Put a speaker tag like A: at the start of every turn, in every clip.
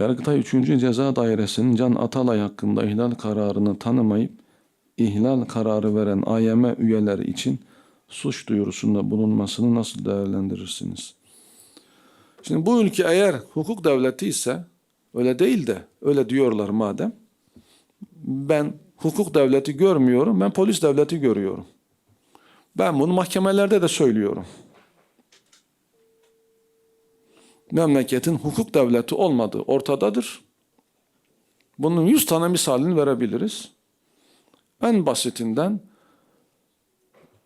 A: Yargıtay 3. Ceza Dairesi'nin Can Atalay hakkında ihlal kararını tanımayıp ihlal kararı veren AYM üyeleri için suç duyurusunda bulunmasını nasıl değerlendirirsiniz? Şimdi bu ülke eğer hukuk devleti ise öyle değil de öyle diyorlar madem. Ben hukuk devleti görmüyorum, ben polis devleti görüyorum. Ben bunu mahkemelerde de söylüyorum. Memleketin hukuk devleti olmadığı ortadadır. Bunun yüz tane misalini verebiliriz. En basitinden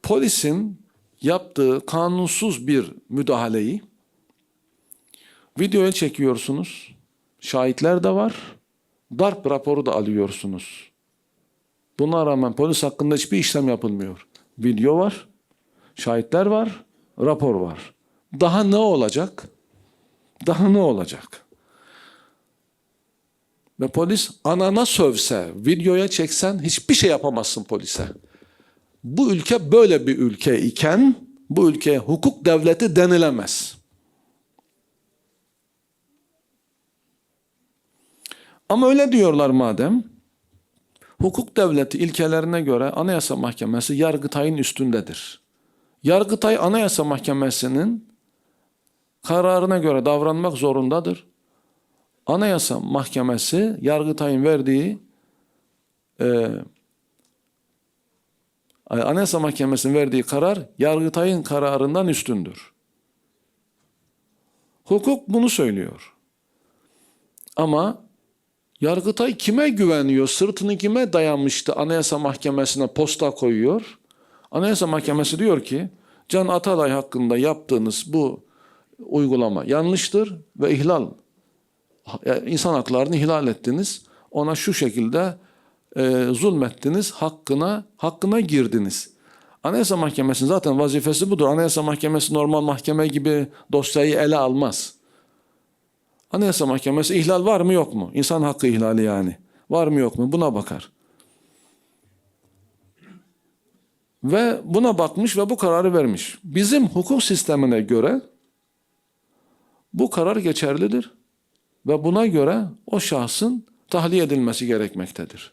A: polisin yaptığı kanunsuz bir müdahaleyi videoya çekiyorsunuz. Şahitler de var. Darp raporu da alıyorsunuz. Buna rağmen polis hakkında hiçbir işlem yapılmıyor. Video var, şahitler var, rapor var. Daha ne olacak? Daha ne olacak? Ve polis anana sövse, videoya çeksen hiçbir şey yapamazsın polise. Bu ülke böyle bir ülke iken bu ülkeye hukuk devleti denilemez. Ama öyle diyorlar madem. Hukuk devleti ilkelerine göre Anayasa Mahkemesi Yargıtay'ın üstündedir. Yargıtay Anayasa Mahkemesi'nin kararına göre davranmak zorundadır. Anayasa Mahkemesi Yargıtay'ın verdiği e, Anayasa Mahkemesi'nin verdiği karar Yargıtay'ın kararından üstündür. Hukuk bunu söylüyor. Ama Yargıtay kime güveniyor? Sırtını kime dayanmıştı? Anayasa Mahkemesi'ne posta koyuyor. Anayasa Mahkemesi diyor ki Can Atalay hakkında yaptığınız bu uygulama yanlıştır ve ihlal insan haklarını ihlal ettiniz. Ona şu şekilde e, zulmettiniz, hakkına hakkına girdiniz. Anayasa Mahkemesi'nin zaten vazifesi budur. Anayasa Mahkemesi normal mahkeme gibi dosyayı ele almaz. Anayasa Mahkemesi ihlal var mı yok mu? İnsan hakkı ihlali yani. Var mı yok mu? Buna bakar. Ve buna bakmış ve bu kararı vermiş. Bizim hukuk sistemine göre bu karar geçerlidir. Ve buna göre o şahsın tahliye edilmesi gerekmektedir.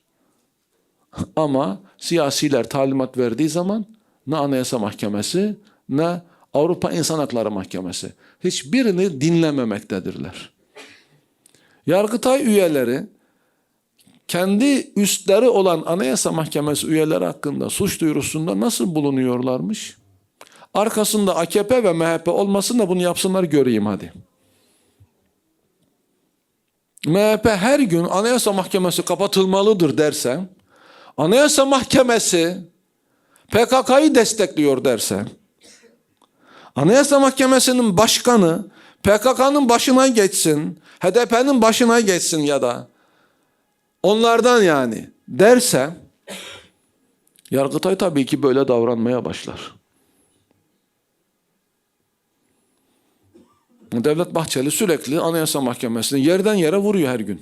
A: Ama siyasiler talimat verdiği zaman ne Anayasa Mahkemesi ne Avrupa İnsan Hakları Mahkemesi hiçbirini dinlememektedirler. Yargıtay üyeleri kendi üstleri olan Anayasa Mahkemesi üyeleri hakkında suç duyurusunda nasıl bulunuyorlarmış? Arkasında AKP ve MHP olmasın da bunu yapsınlar göreyim hadi. MHP her gün Anayasa Mahkemesi kapatılmalıdır derse, Anayasa Mahkemesi PKK'yı destekliyor derse, Anayasa Mahkemesi'nin başkanı PKK'nın başına geçsin, HDP'nin başına geçsin ya da onlardan yani derse Yargıtay tabii ki böyle davranmaya başlar. Devlet Bahçeli sürekli Anayasa Mahkemesi'ni yerden yere vuruyor her gün.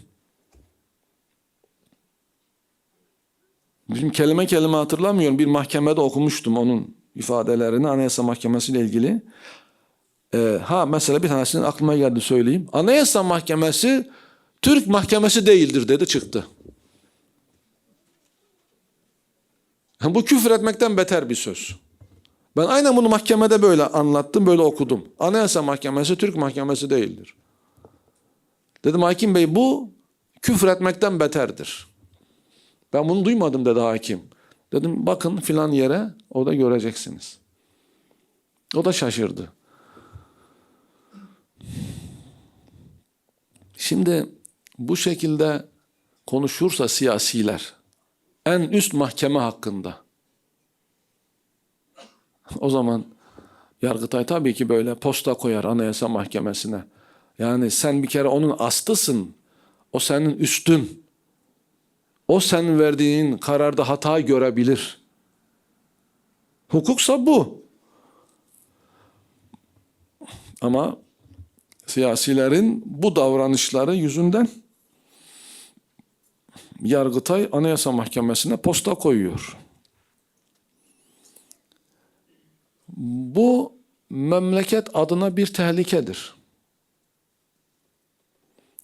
A: Bizim kelime kelime hatırlamıyorum. Bir mahkemede okumuştum onun ifadelerini Anayasa Mahkemesi ile ilgili. Ee, ha mesela bir tanesinin aklıma geldi söyleyeyim. Anayasa Mahkemesi Türk Mahkemesi değildir dedi çıktı. Bu küfür etmekten beter bir söz. Ben aynen bunu mahkemede böyle anlattım, böyle okudum. Anayasa Mahkemesi Türk Mahkemesi değildir. Dedim hakim bey bu küfür etmekten beterdir. Ben bunu duymadım dedi hakim. Dedim bakın filan yere o da göreceksiniz. O da şaşırdı. Şimdi bu şekilde konuşursa siyasiler en üst mahkeme hakkında o zaman Yargıtay tabii ki böyle posta koyar Anayasa Mahkemesi'ne. Yani sen bir kere onun astısın. O senin üstün. O senin verdiğin kararda hata görebilir. Hukuksa bu. Ama siyasilerin bu davranışları yüzünden Yargıtay Anayasa Mahkemesi'ne posta koyuyor. Bu memleket adına bir tehlikedir.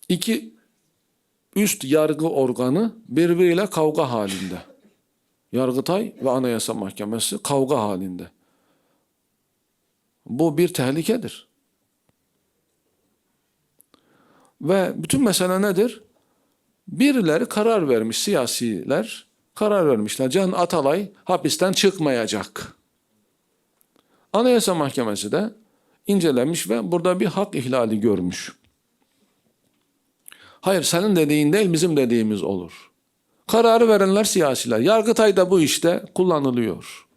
A: İki, üst yargı organı birbiriyle kavga halinde. Yargıtay ve Anayasa Mahkemesi kavga halinde. Bu bir tehlikedir. Ve bütün mesele nedir? Birileri karar vermiş, siyasiler karar vermişler. Can Atalay hapisten çıkmayacak. Anayasa Mahkemesi de incelemiş ve burada bir hak ihlali görmüş. Hayır senin dediğin değil bizim dediğimiz olur. Kararı verenler siyasiler. Yargıtay da bu işte kullanılıyor.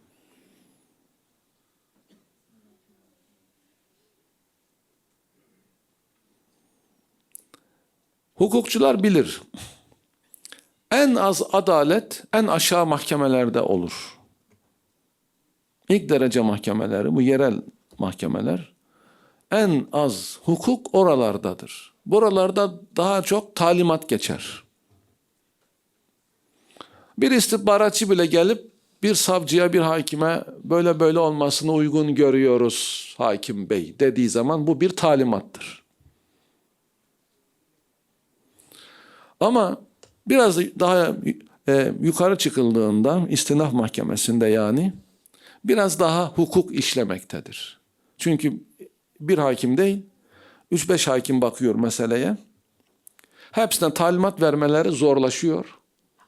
A: Hukukçular bilir. En az adalet en aşağı mahkemelerde olur. İlk derece mahkemeleri, bu yerel mahkemeler en az hukuk oralardadır. Buralarda daha çok talimat geçer. Bir istihbaratçı bile gelip bir savcıya, bir hakime böyle böyle olmasını uygun görüyoruz hakim bey dediği zaman bu bir talimattır. Ama biraz daha e, yukarı çıkıldığında istinaf mahkemesinde yani biraz daha hukuk işlemektedir. Çünkü bir hakim değil, 3-5 hakim bakıyor meseleye. Hepsinden talimat vermeleri zorlaşıyor.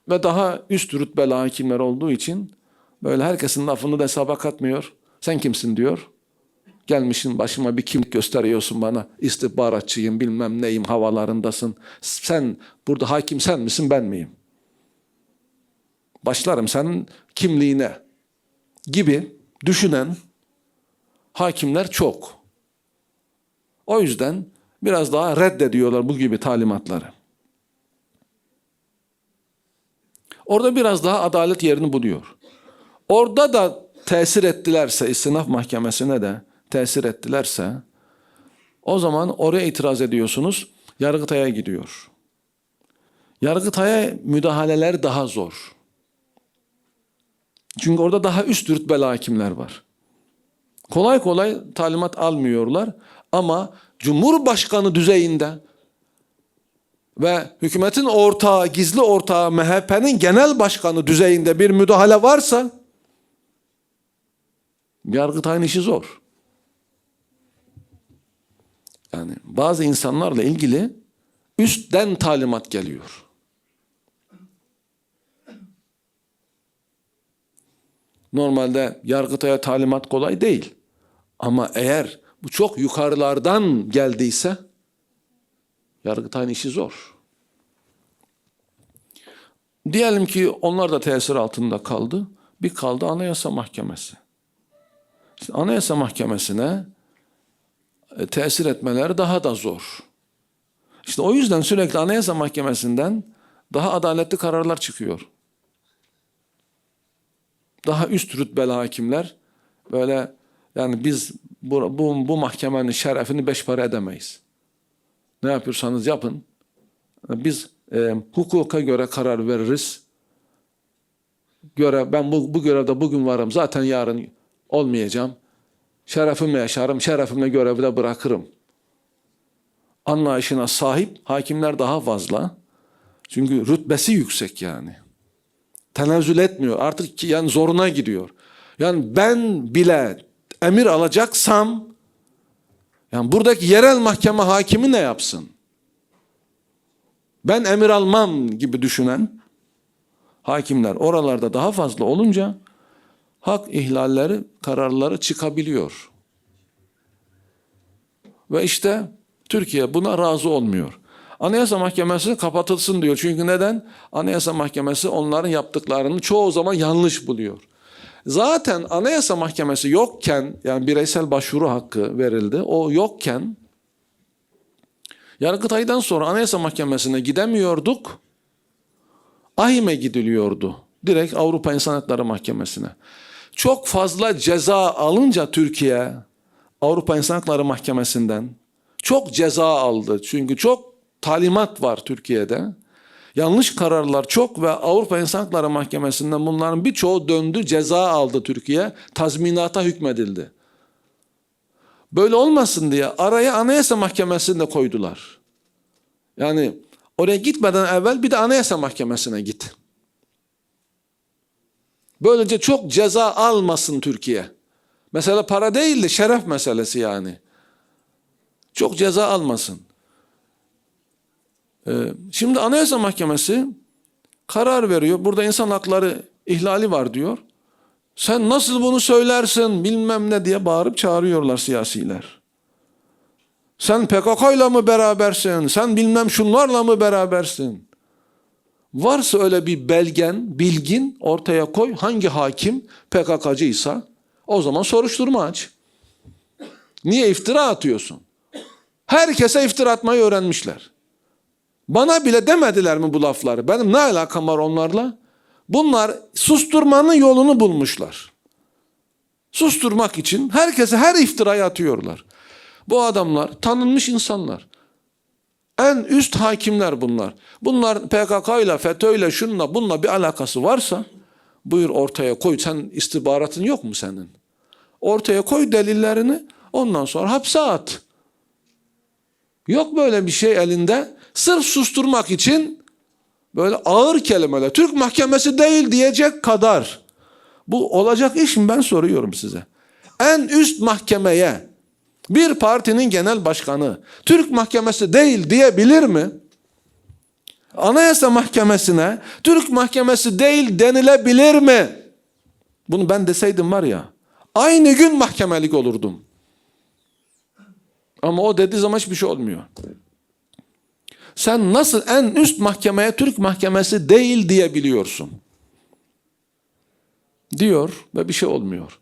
A: Ve daha üst rütbeli hakimler olduğu için böyle herkesin lafını da hesaba katmıyor. Sen kimsin diyor. Gelmişsin başıma bir kimlik gösteriyorsun bana. İstihbaratçıyım bilmem neyim havalarındasın. Sen burada hakim sen misin ben miyim? Başlarım senin kimliğine gibi düşünen hakimler çok. O yüzden biraz daha reddediyorlar bu gibi talimatları. Orada biraz daha adalet yerini buluyor. Orada da tesir ettilerse, istinaf mahkemesine de tesir ettilerse, o zaman oraya itiraz ediyorsunuz, Yargıtay'a gidiyor. Yargıtay'a müdahaleler daha zor. Çünkü orada daha üst rütbeli hakimler var. Kolay kolay talimat almıyorlar ama Cumhurbaşkanı düzeyinde ve hükümetin ortağı, gizli ortağı MHP'nin genel başkanı düzeyinde bir müdahale varsa Yargıtay'ın işi zor. Yani bazı insanlarla ilgili üstten talimat geliyor. Normalde Yargıtay'a talimat kolay değil. Ama eğer bu çok yukarılardan geldiyse Yargıtay'ın işi zor. Diyelim ki onlar da tesir altında kaldı. Bir kaldı Anayasa Mahkemesi. İşte Anayasa Mahkemesi'ne e, tesir etmeleri daha da zor. İşte o yüzden sürekli Anayasa Mahkemesi'nden daha adaletli kararlar çıkıyor. Daha üst rütbeli hakimler böyle yani biz bu, bu, bu mahkemenin şerefini beş para edemeyiz. Ne yapıyorsanız yapın. Biz e, hukuka göre karar veririz. Göre ben bu, bu görevde bugün varım. Zaten yarın olmayacağım. Şerefimle yaşarım. Şerefimle görevi de bırakırım. Anlayışına sahip hakimler daha fazla. Çünkü rütbesi yüksek yani. Tenezzül etmiyor. Artık yani zoruna gidiyor. Yani ben bile emir alacaksam yani buradaki yerel mahkeme hakimi ne yapsın? Ben emir almam gibi düşünen hakimler oralarda daha fazla olunca hak ihlalleri, kararları çıkabiliyor. Ve işte Türkiye buna razı olmuyor. Anayasa Mahkemesi kapatılsın diyor. Çünkü neden? Anayasa Mahkemesi onların yaptıklarını çoğu zaman yanlış buluyor. Zaten Anayasa Mahkemesi yokken yani bireysel başvuru hakkı verildi. O yokken Yargıtay'dan sonra Anayasa Mahkemesi'ne gidemiyorduk. AİHM'e gidiliyordu. Direkt Avrupa İnsan Hakları Mahkemesi'ne. Çok fazla ceza alınca Türkiye Avrupa İnsan Hakları Mahkemesi'nden çok ceza aldı. Çünkü çok talimat var Türkiye'de. Yanlış kararlar çok ve Avrupa İnsan Hakları Mahkemesi'nden bunların birçoğu döndü, ceza aldı Türkiye. Tazminata hükmedildi. Böyle olmasın diye araya Anayasa Mahkemesi'ni de koydular. Yani Oraya gitmeden evvel bir de Anayasa Mahkemesi'ne git. Böylece çok ceza almasın Türkiye. Mesela para değil de şeref meselesi yani. Çok ceza almasın. Ee, şimdi Anayasa Mahkemesi karar veriyor. Burada insan hakları ihlali var diyor. Sen nasıl bunu söylersin bilmem ne diye bağırıp çağırıyorlar siyasiler. Sen PKK ile mı berabersin? Sen bilmem şunlarla mı berabersin? Varsa öyle bir belgen, bilgin ortaya koy. Hangi hakim PKK'cıysa o zaman soruşturma aç. Niye iftira atıyorsun? Herkese iftira atmayı öğrenmişler. Bana bile demediler mi bu lafları? Benim ne alakam var onlarla? Bunlar susturmanın yolunu bulmuşlar. Susturmak için herkese her iftirayı atıyorlar. Bu adamlar tanınmış insanlar. En üst hakimler bunlar. Bunlar PKK ile FETÖ ile şununla bununla bir alakası varsa buyur ortaya koy. Sen istihbaratın yok mu senin? Ortaya koy delillerini ondan sonra hapse at. Yok böyle bir şey elinde. Sırf susturmak için böyle ağır kelimeler. Türk mahkemesi değil diyecek kadar. Bu olacak iş mi ben soruyorum size. En üst mahkemeye bir partinin genel başkanı Türk mahkemesi değil diyebilir mi? Anayasa mahkemesine Türk mahkemesi değil denilebilir mi? Bunu ben deseydim var ya aynı gün mahkemelik olurdum. Ama o dediği zaman hiçbir şey olmuyor. Sen nasıl en üst mahkemeye Türk mahkemesi değil diyebiliyorsun? Diyor ve bir şey olmuyor.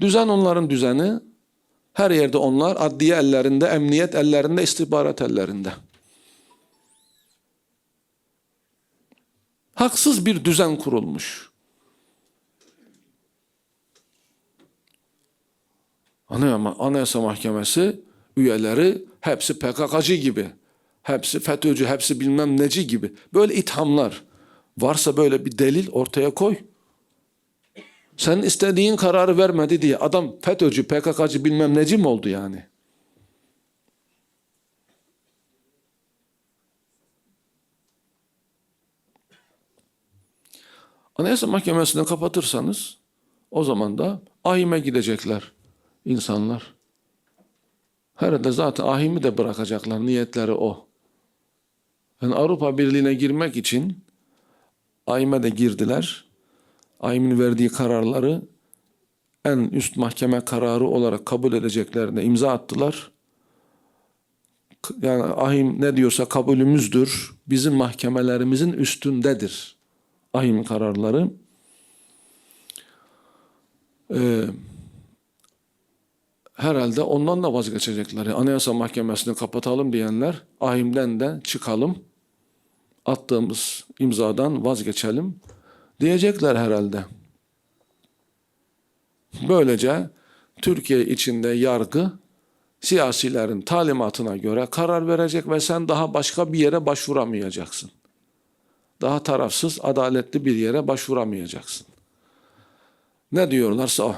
A: Düzen onların düzeni. Her yerde onlar adliye ellerinde, emniyet ellerinde, istihbarat ellerinde. Haksız bir düzen kurulmuş. Anayasa Mahkemesi üyeleri hepsi PKK'cı gibi. Hepsi FETÖ'cü, hepsi bilmem neci gibi. Böyle ithamlar. Varsa böyle bir delil ortaya koy. Sen istediğin kararı vermedi diye adam FETÖ'cü, PKK'cı bilmem neci mi oldu yani? Anayasa Mahkemesi'ni kapatırsanız o zaman da ahime gidecekler insanlar. Herhalde zaten ahimi de bırakacaklar. Niyetleri o. Yani Avrupa Birliği'ne girmek için ahime de girdiler. Ahimin verdiği kararları en üst mahkeme kararı olarak kabul edeceklerine imza attılar. Yani ahim ne diyorsa kabulümüzdür. Bizim mahkemelerimizin üstündedir. Ahim kararları. Ee, herhalde ondan da vazgeçecekler. Anayasa Mahkemesi'ni kapatalım diyenler ahimden de çıkalım. Attığımız imzadan vazgeçelim diyecekler herhalde. Böylece Türkiye içinde yargı siyasilerin talimatına göre karar verecek ve sen daha başka bir yere başvuramayacaksın. Daha tarafsız, adaletli bir yere başvuramayacaksın. Ne diyorlarsa o.